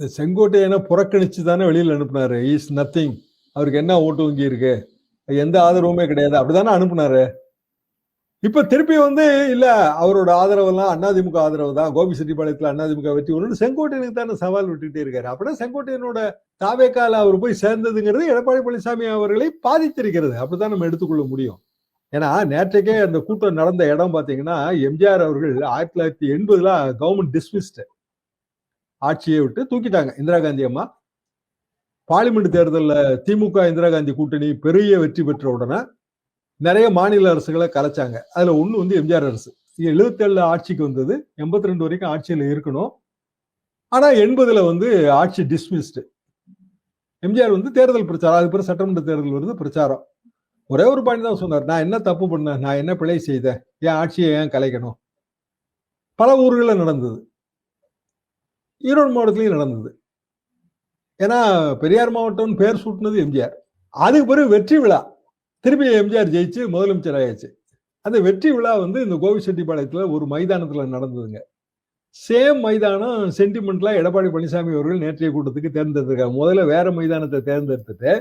செங்கோட்டையனை புறக்கணிச்சு தானே வெளியில் அனுப்புனாரு. Is nothing அவருக்கு என்ன ஓட்டு வங்கி இருக்கு? எந்த ஆதரவுமே கிடையாது. அப்படிதானே அனுப்புனாரு? இப்ப திருப்பி வந்து இல்ல அவரோட ஆதரவெல்லாம் அதிமுக ஆதரவு தான் கோபி செட்டிப்பாளையத்துல அதிமுக வெற்றி ஒன்று செங்கோட்டையனுக்கு தானே சவால் விட்டுட்டே இருக்காரு. அப்படின்னா செங்கோட்டையனோட தாவேக்கால அவர் போய் சேர்ந்ததுங்கிறது எடப்பாடி பழனிசாமி அவர்களை பாதித்திருக்கிறது. அப்படிதான் நம்ம எடுத்துக்கொள்ள முடியும். ஏன்னா நேற்றைக்கே அந்த கூட்டம் நடந்த இடம் பாத்தீங்கன்னா எம்ஜிஆர் அவர்கள் ஆயிரத்தி தொள்ளாயிரத்தி எண்பதுல கவர்மெண்ட் டிஸ்மிஸ்டு ஆட்சியை விட்டு தூக்கிட்டாங்க. இந்திரா காந்தி அம்மா. பார்லிமெண்ட் தேர்தலில் திமுக இந்திரா காந்தி கூட்டணி பெரிய வெற்றி பெற்ற உடனே நிறைய மாநில அரசுகளை கலைச்சாங்க. அதில் ஒன்று வந்து எம்ஜிஆர் அரசு. எழுபத்தேழுல ஆட்சிக்கு வந்தது. எண்பத்தி ரெண்டு வரைக்கும் ஆட்சியில் இருக்கணும். ஆனால் எண்பதுல வந்து ஆட்சி டிஸ்மிஸ்டு எம்ஜிஆர் வந்து தேர்தல் பிரச்சாரம் அது பிறகு சட்டமன்ற தேர்தல் வருது பிரச்சாரம். ஒரே ஒரு பாயிண்ட் தான் சொன்னார். நான் என்ன தப்பு பண்ணேன்? நான் என்ன பிழை செய்தேன்? என் ஆட்சியை ஏன் கலைக்கணும்? பல ஊர்களில் நடந்தது. ஈரோடு மாவட்டத்திலையும் நடந்தது. ஏன்னா பெரியார் மாவட்டம்னு பேர் சூட்டினது எம்ஜிஆர். அதுக்கு பிறகு வெற்றி விழா. திருப்பி எம்ஜிஆர் ஜெயிச்சு முதலமைச்சர் ஆயாச்சு. அந்த வெற்றி விழா வந்து இந்த கோவிச்செட்டிப்பாளையத்தில் ஒரு மைதானத்தில் நடந்ததுங்க. சேம் மைதானம் சென்டிமெண்ட்லாம் எடப்பாடி பழனிசாமி அவர்கள் நேற்றைய கூட்டத்துக்கு தேர்ந்தெடுத்திருக்காங்க. முதல்ல வேற மைதானத்தை தேர்ந்தெடுத்துட்டு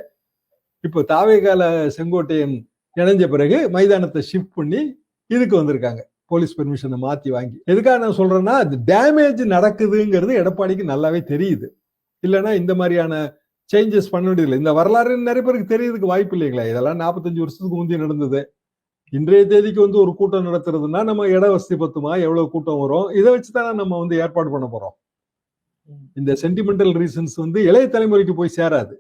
இப்போ தாவேகால செங்கோட்டையன் இணைஞ்ச பிறகு மைதானத்தை ஷிஃப்ட் பண்ணி இதுக்கு வந்திருக்காங்க. போலீஸ் பெர்மிஷனை மாத்தி வாங்கி. எதுக்காக நான் சொல்றேன்னா டேமேஜ் நடக்குதுங்கிறது எடப்பாடிக்கு நல்லாவே தெரியுது. இல்லைன்னா இந்த மாதிரியான சேஞ்சஸ் பண்ண வேண்டியதில்லை. இந்த வரலாறு நிறைய பேருக்கு தெரியறதுக்கு வாய்ப்பு இல்லைங்களா. இதெல்லாம் நாற்பத்தஞ்சு வருஷத்துக்கு முந்தைய நடந்தது. இன்றைய தேதிக்கு வந்து ஒரு கூட்டம் நடத்துறதுன்னா நம்ம இட வசதி பத்துமா? எவ்வளவு கூட்டம் வரும்? இதை வச்சு தானே நம்ம வந்து ஏற்பாடு பண்ண போறோம். இந்த சென்டிமெண்டல் ரீசன்ஸ் வந்து இளைய தலைமுறைக்கு போய் சேராது.